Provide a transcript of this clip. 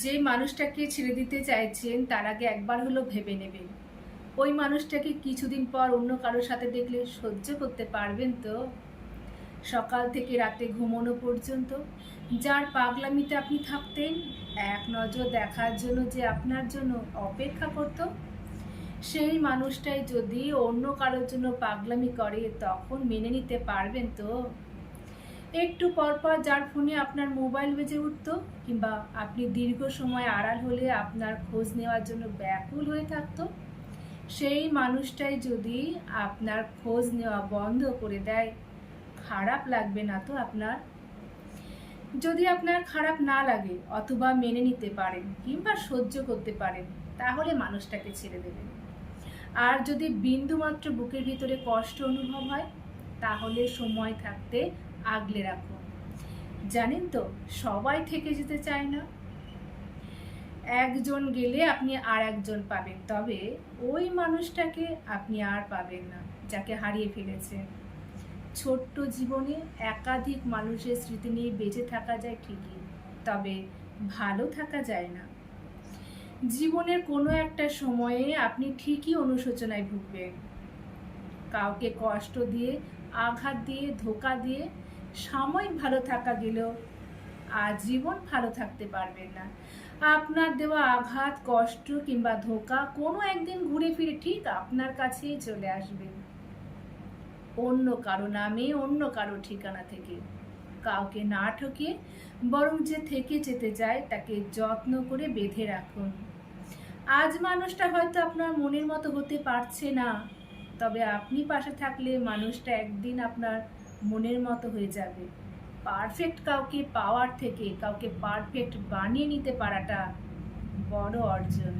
যে মানুষটাকে ছেড়ে দিতে চাইছেন, তার আগে একবার হলো ভেবে নেবেন। ওই মানুষটাকে কিছুদিন পর অন্য কারোর সাথে দেখলে সহ্য করতে পারবেন তো? সকাল থেকে রাতে ঘুমানো পর্যন্ত যার পাগলামিতে আপনি থাকতেন, এক নজর দেখার জন্য যে আপনার জন্য অপেক্ষা করত, সেই মানুষটাই যদি অন্য কারোর জন্য পাগলামি করে, তখন মেনে নিতে পারবেন তো? একটু পরপর যার ফোনে আপনার মোবাইল বেজে উঠত, কিংবা আপনি দীর্ঘ সময় আড়াল হলে আপনার খোঁজ নেওয়ার জন্য ব্যাকুল হয়ে থাকতো, সেই মানুষটাই যদি আপনার খোঁজ নেওয়া বন্ধ করে দেয়, খারাপ লাগবে না তো আপনার? যদি আপনার খারাপ না লাগে, অথবা মেনে নিতে পারেন, কিংবা সহ্য করতে পারেন, তাহলে মানুষটাকে ছেড়ে দেবেন। আর যদি বিন্দুমাত্র বুকের ভিতরে কষ্ট অনুভব হয়, তাহলে সময় থাকতে আগলে রাখুন জানেন তো, সবাই থেকে যেতে চায় না। একজন গেলে আপনি আর একজন পাবেন, তবে ওই মানুষটাকে আপনি আর পাবেন না, যাকে হারিয়ে ফেলেছেন ছোট্ট জীবনে একাধিক মানুষের স্মৃতি নিয়ে বেঁচে থাকা যায় ঠিকই, তবে ভালো থাকা যায় না। জীবনের কোনো একটা সময়ে আপনি ঠিকই অনুশোচনায় ভুগবেন। কাউকে কষ্ট দিয়ে, আঘাত দিয়ে, ধোকা দিয়ে সাময়িক ভালো থাকা গেলেও আজীবন ভালো থাকতে পারবেন না। আপনার দেওয়া আঘাত, কষ্ট কিংবা ধোকা কোনো একদিন ঘুরে ফিরে ঠিক আপনার কাছেই চলে আসবে। অন্য কারও নামে, অন্য কারও ঠিকানা থেকে। কাউকে না ঠকে, বরং যে থেকে যেতে চায় তাকে যত্ন করে বেঁধে রাখুন। আজ মানুষটা হয়তো আপনার মনের মতো হতে পারছে না, তবে আপনি পাশে থাকলে মানুষটা একদিন আপনার মনের মতো হয়ে যাবে। পারফেক্ট কাউকে পাওয়ার থেকে, কাউকে পারফেক্ট বানিয়ে নিতে পারাটা বড় অর্জন।